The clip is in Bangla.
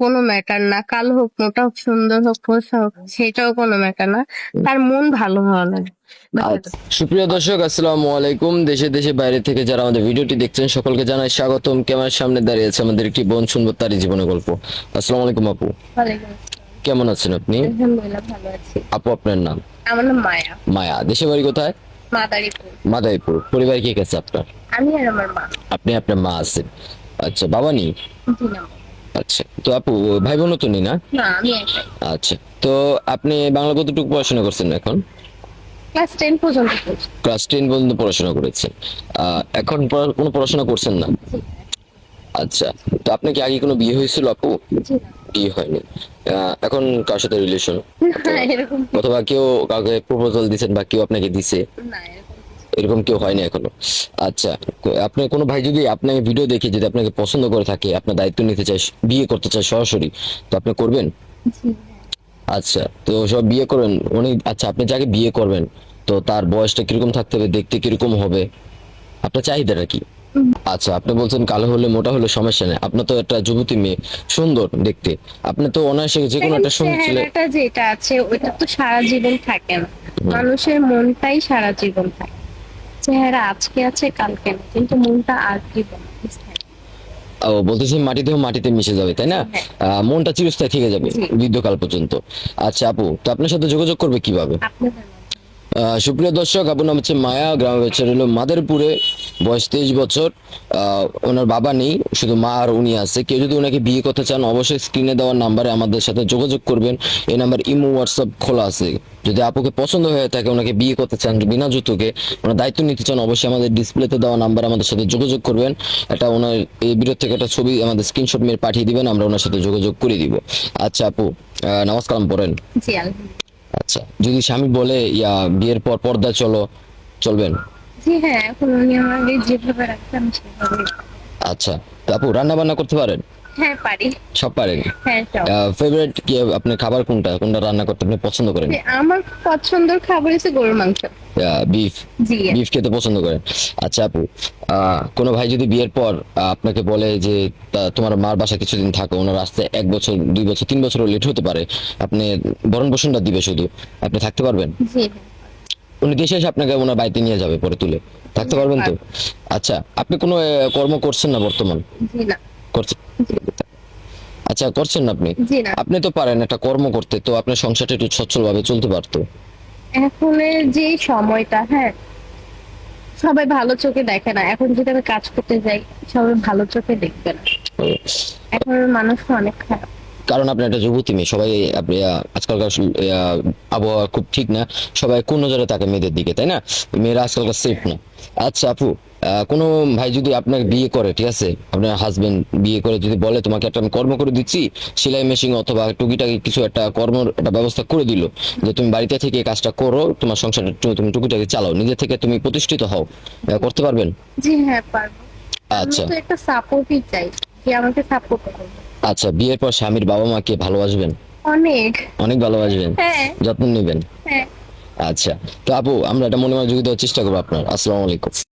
কোনো ম্যাটার না। কালো হোক মোটা হোক সুন্দর হোক ফোসা হোক সেটাও কোনো ম্যাটার না। তার মন ভালো হওয়া লাগে। আচ্ছা, সুপ্রিয় দর্শক আসসালামু আলাইকুম। দেশে দেশে বাইরে থেকে যারা আমাদের ভিডিওটি দেখছেন সকলকে জানাই স্বাগতম। ক্যামেরার সামনে দাঁড়িয়ে আছে আমাদের একটি বোন শুনব তারই জীবনের গল্প। আসসালামু আলাইকুম আপু। কেমন আছেন আপনি? আলহামদুলিল্লাহ ভালো আছি। আপু আপনার নাম? আমার নাম মায়া। মায়া। দেশে বাড়ি কোথায়? মাদারীপুর। মাদারীপুর। পরিবার কে গেছে আপনার? আমি আর আমার মা। আপনি আপনার মা আছেন। আচ্ছা বাবা নেই? আচ্ছা তো আপু ভাই বোনও তো নেই না আচ্ছা তো আপনি বাংলা কতটুকু পড়াশোনা করছেন এখন? ক্লাস টেন পর্যন্ত ক্লাস টেন পর্যন্ত পড়াশোনা করেছেন। এখন কোনো পড়াশোনা করছেন না? আচ্ছা তো আপনার কি আগে কোনো বিয়ে হয়েছিল আপু? বিয়ে হয়নি। এখন কার সাথে রিলেশন অথবা কেউ কাউকে প্রপোজাল দিচ্ছেন বা কেউ আপনাকে দিছে? না এরকম কেউ হয়নি এখনও। আচ্ছা আপনার কোনো ভাই যদি আপনাকে ভিডিও দেখে যদি আপনাকে পছন্দ করে থাকে আপনার দায়িত্ব নিতে চায় বিয়ে করতে চায় সরাসরি তো আপনি করবেন? আচ্ছা তো সব বিয়ে করবেন উনি আচ্ছা আপনি যাকে বিয়ে করবেন তো তার বয়সটা কীরকম থাকতে হবে দেখতে কীরকম হবে? আপনার চাহিদাটা কি? আচ্ছা আপনি বলছেন কালো হলে মোটা হলে সমস্যা নেই আপনার তো একটা যুবতী মেয়ে সুন্দর দেখতে। আপনি তো অনায়াসে যে কোনো একটা সুন্দর ছেলে যেটা আছে ওইটা তো সারা জীবন থাকে না। মানুষের মনটাই সারা জীবন থাকে। চেহারা আজকে আছে কালকে কিন্তু মনটা আর কি ও বলতেছি মাটিতেও মাটিতে মিশে যাবে তাই না? আহ, মনটা চিরস্থায়ী থেকে যাবে। বৃদ্ধকাল পর্যন্ত। আচ্ছা আপু তো আপনার সাথে যোগাযোগ করবে কীভাবে? সুপ্রিয় দর্শক, আপনার নাম হচ্ছে মায়া, গ্রাম হচ্ছে হলো মাদারপুরে। বয়স তেইশ বছর। ওনার বাবা নেই, শুধু মা আর উনি আছে। কেউ যদি ওনাকে বিয়ে করতে চান, অবশ্যই স্ক্রিনে দেওয়ার নাম্বারে আমাদের সাথে যোগাযোগ করবেন। এই নাম্বার ইমো হোয়াটসঅ্যাপ খোলা আছে। যদি আপুকে পছন্দ হয়ে থাকে, ওনাকে বিয়ে করতে চান বিনা যৌতুকে ওনার দায়িত্ব নিতে চান, অবশ্যই আমাদের ডিসপ্লেতে দেওয়া নাম্বার আমাদের সাথে যোগাযোগ করবেন। এটা ওনার এই ভিডিও থেকে একটা ছবি আমাদের স্ক্রিনশট মেরে পাঠিয়ে দিবেন, আমরা ওনার সাথে যোগাযোগ করে দিব। আচ্ছা আপু কালাম পড়েন জি, আলহামদুলিল্লাহ। আচ্ছা যদি স্বামী বলে ইয়া বিয়ের পর পর্দা চলো চলবেন? জি হ্যাঁ এখন উনি আমাকে যেভাবে রাখতে সেভাবে আচ্ছা তো আপু রান্না বান্না করতে পারেন? হ্যাঁ পারি। সব পারেন? হ্যাঁ সব। ফেভারিট কি আপনার খাবার কোনটা কোনটা রান্না করতে আপনি পছন্দ করেন? আমার পছন্দের খাবার হচ্ছে গরুর মাংস। বিফ বিফ খেতে পছন্দ করেন? আচ্ছা আপু কোনো ভাই যদি বিয়ের পর আপনাকে বলে যে তোমার মার বাসা কিছুদিন থাকো ওনার আসতে এক বছর দুই বছর তিন বছর লেট হতে পারে আপনি ভরণ পোষণটা দিবে শুধু আপনি থাকতে পারবেন? উনি দেশে এসে আপনাকে ওনার বাড়িতে নিয়ে যাবে পরে তুলে থাকতে পারবেন তো? আচ্ছা আপনি কোনো কর্ম করছেন না বর্তমান? করছেন? আচ্ছা করছেন না আপনি? জি না। আপনি তো পারেন একটা কর্ম করতে তো আপনার সংসারটা একটু সচ্ছল ভাবে চলতে পারতো। এখন যে সময়টা হ্যাঁ সবাই ভালো চোখে দেখে না। এখন যদি আমি কাজ করতে যাই সবাই ভালো চোখে দেখবে না। এখন মানুষ অনেক খারাপ। কারণ আপনি একটা যুবতী মেয়ে সবাই আপনি আজকালকার আবহাওয়া খুব ঠিক না সবাই কোন নজরে তাকে মেয়েদের দিকে তাই না? মেয়েরা আজকালকার সেফ না। আচ্ছা আপু কোনো ভাই যদি আপনাকে বিয়ে করে ঠিক আছে? আপনার হাজবেন্ড বিয়ে করে যদি বলে তোমাকে একটা আমি কর্ম করে দিচ্ছি সেলাই মেশিন অথবা টুকিটাকি কিছু একটা কর্মর একটা ব্যবস্থা করে দিল যে তুমি বাড়িতে থেকে কাজটা করো তোমার সংসারটা তুমি টুকিটাকি চালাও নিজে থেকে তুমি প্রতিষ্ঠিত হও। করতে পারবেন? জি হ্যাঁ পারব। আচ্ছা। তো একটা সাপোর্টই চাই যে আমাকে সাপোর্ট করবে আচ্ছা বিয়ের পর স্বামীর বাবা মাকে ভালোবাসবেন? অনেক। অনেক ভালোবাসবেন? হ্যাঁ। যত্ন নেবেন? হ্যাঁ। আচ্ছা। তো আপু আমরা এটা মনে মনোযোগী দেওয়ার চেষ্টা করব আপনার। আসসালামু আলাইকুম।